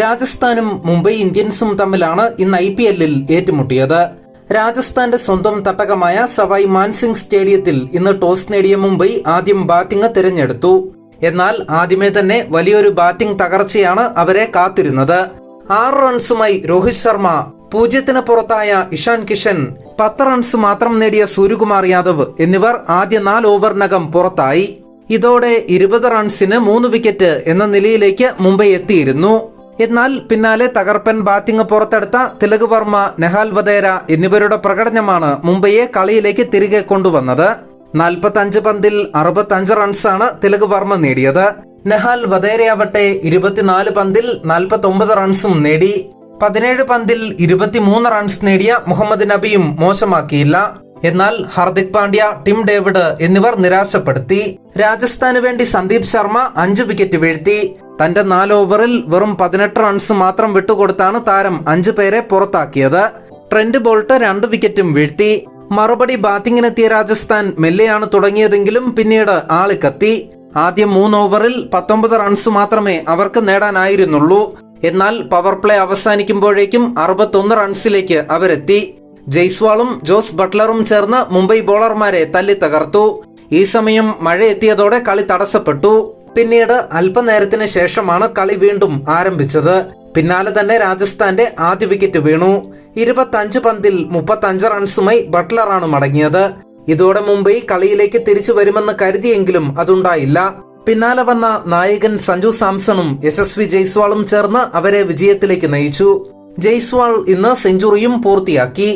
രാജസ്ഥാനും മുംബൈ ഇന്ത്യൻസും തമ്മിലാണ് ഇന്ന് ഐ പി എല്ലിൽ ഏറ്റുമുട്ടിയത്. രാജസ്ഥാന്റെ സ്വന്തം തട്ടകമായ സവായ് മാൻസിംഗ് സ്റ്റേഡിയത്തിൽ ഇന്ന് ടോസ് നേടിയ മുംബൈ ആദ്യം ബാറ്റിംഗ് തിരഞ്ഞെടുത്തു. എന്നാൽ ആദ്യമേ തന്നെ വലിയൊരു ബാറ്റിംഗ് തകർച്ചയാണ് അവരെ കാത്തിരുന്നത്. ആറ് റൺസുമായി രോഹിത് ശർമ്മ പൂജ്യത്തിന് പുറത്തായ ഇഷാൻ കിഷൻ പത്ത് റൺസ് മാത്രം നേടിയ സൂര്യകുമാർ യാദവ് എന്നിവർ ആദ്യ നാല് ഓവറിനകം പുറത്തായി. ഇതോടെ ഇരുപത് റൺസിന് മൂന്ന് വിക്കറ്റ് എന്ന നിലയിലേക്ക് മുംബൈ എത്തിയിരുന്നു. എന്നാൽ പിന്നാലെ തകർപ്പൻ ബാറ്റിംഗ് പുറത്തെടുത്ത തിലക് വർമ്മ നെഹാൽ വദേര എന്നിവരുടെ പ്രകടനമാണ് മുംബൈയെ കളിയിലേക്ക് തിരികെ കൊണ്ടുവന്നത്. നാൽപ്പത്തഞ്ച് പന്തിൽ അറുപത്തഞ്ച് റൺസാണ് തിലക് വർമ്മ നേടിയത്. നെഹാൽ വധേരയാവട്ടെ ഇരുപത്തിനാല് പന്തിൽ നാൽപ്പത്തി റൺസും നേടി. പതിനേഴ് പന്തിൽ ഇരുപത്തിമൂന്ന് റൺസ് നേടിയ മുഹമ്മദ് നബിയും മോശമാക്കിയില്ല. എന്നാൽ ഹാർദിക് പാണ്ഡ്യ ടിം ഡേവിഡ് എന്നിവർ നിരാശപ്പെടുത്തി. രാജസ്ഥാന് വേണ്ടി സന്ദീപ് ശർമ്മ അഞ്ച് വിക്കറ്റ് വീഴ്ത്തി. തന്റെ നാല് ഓവറിൽ വെറും പതിനെട്ട് റൺസ് മാത്രം വിട്ടുകൊടുത്താണ് താരം അഞ്ചു പേരെ പുറത്താക്കിയത്. ട്രെൻഡ് ബോൾട്ട് രണ്ട് വിക്കറ്റും വീഴ്ത്തി. മറുപടി ബാറ്റിംഗിനെത്തിയ രാജസ്ഥാൻ മെല്ലെയാണ് തുടങ്ങിയതെങ്കിലും പിന്നീട് ആളിക്കത്തി. ആദ്യം മൂന്ന് ഓവറിൽ പത്തൊമ്പത് റൺസ് മാത്രമേ അവർക്ക് നേടാനായിരുന്നുള്ളൂ. എന്നാൽ പവർ പ്ലേ അവസാനിക്കുമ്പോഴേക്കും അറുപത്തൊന്ന് റൺസിലേക്ക് അവരെത്തി. ജയ്സ്വാളും ജോസ് ബട്ട്ലറും ചേർന്ന് മുംബൈ ബോളർമാരെ തല്ലി തകർത്തു. ഈ സമയം മഴ എത്തിയതോടെ കളി തടസ്സപ്പെട്ടു. പിന്നീട് അല്പനേരത്തിന് ശേഷമാണ് കളി വീണ്ടും ആരംഭിച്ചത്. പിന്നാലെ തന്നെ രാജസ്ഥാന്റെ ആദ്യ വിക്കറ്റ് വീണു. ഇരുപത്തഞ്ച് പന്തിൽ മുപ്പത്തഞ്ച് റൺസുമായി ബട്ട്ലറാണ് മടങ്ങിയത്. ഇതോടെ മുംബൈ കളിയിലേക്ക് തിരിച്ചു വരുമെന്ന് കരുതിയെങ്കിലും അതുണ്ടായില്ല. പിന്നാലെ വന്ന നായകൻ സഞ്ജു സാംസണും യശസ്വി ജയ്സ്വാളും ചേർന്ന് അവരെ വിജയത്തിലേക്ക് നയിച്ചു. ജയ്സ്വാൾ ഇന്ന് സെഞ്ചുറിയും പൂർത്തിയാക്കി.